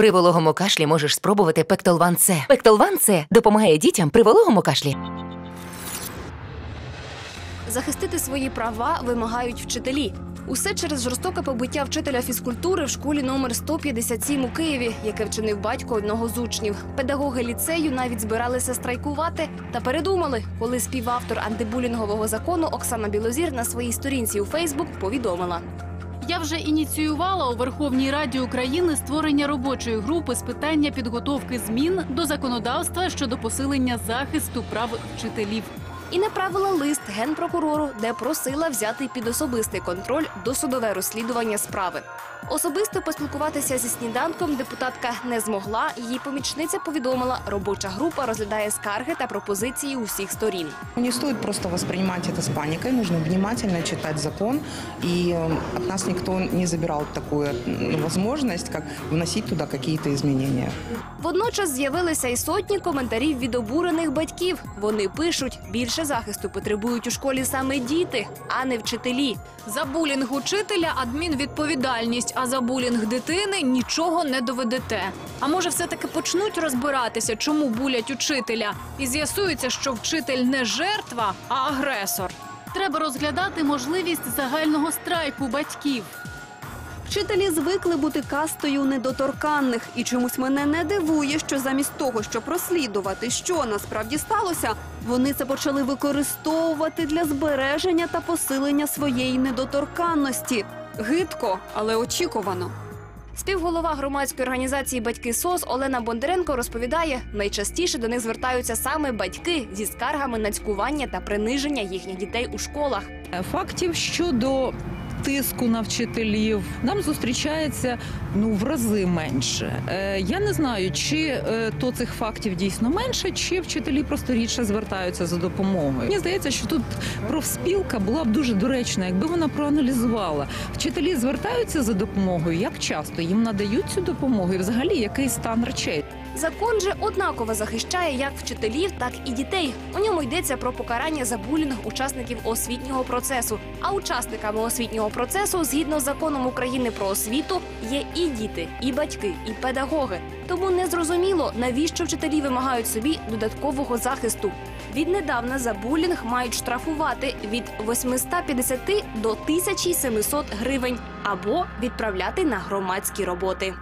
При вологому кашлі можеш спробувати Пектолван С. Пектолван С допомагає дітям при вологому кашлі. Захистити свої права вимагають вчителі. Усе через жорстоке побиття вчителя фізкультури в школі номер 157 у Києві, яке вчинив батько одного з учнів. Педагоги ліцею навіть збиралися страйкувати та передумали, коли співавтор антибулінгового закону Оксана Білозір на своїй сторінці у Фейсбук повідомила. Я вже ініціювала у Верховній Раді України створення робочої групи з питання підготовки змін до законодавства щодо посилення захисту прав вчителів. І направила лист генпрокурору, де просила взяти під особистий контроль досудове розслідування справи. Особисто поспілкуватися зі сніданком депутатка не змогла. Її помічниця повідомила, робоча група розглядає скарги та пропозиції усіх сторін. Не стоит просто воспринимать это с паникой, нужно внимательно читать закон, и э, от нас никто не забирал такую м, возможность, как вносить туда какие-то. Водночас з'явилися і сотні коментарів від обурених батьків. Вони пишуть, більше захисту потребують у школі саме діти, а не вчителі. За булінг учителя адмінвідповідальність, а за булінг дитини нічого не доведете. А може, все-таки почнуть розбиратися, чому булять учителя, і з'ясується, що вчитель не жертва, а агресор. Треба розглядати можливість загального страйку батьків. Вчителі звикли бути кастою недоторканних, і чомусь мене не дивує, що замість того, щоб розслідувати, що насправді сталося, вони це почали використовувати для збереження та посилення своєї недоторканності. Гидко, але очікувано. Співголова громадської організації Батьки СОС Олена Бондаренко розповідає, найчастіше до них звертаються саме батьки зі скаргами на цькування та приниження їхніх дітей у школах. Фактів щодо тиску на вчителів нам зустрічається ну в рази менше. Е, я не знаю, чи е, то цих фактів дійсно менше, чи вчителі просто рідше звертаються за допомогою. Мені здається, що тут профспілка була б дуже доречна, якби вона проаналізувала. Вчителі звертаються за допомогою, як часто їм надають цю допомогу, і взагалі який стан речей. Закон же однаково захищає як вчителів, так і дітей. У ньому йдеться про покарання за булінг учасників освітнього процесу. А учасниками процесу, згідно з законом України про освіту, є і діти, і батьки, і педагоги. Тому незрозуміло, навіщо вчителі вимагають собі додаткового захисту. Віднедавна за булінг мають штрафувати від 850 до 1700 гривень або відправляти на громадські роботи.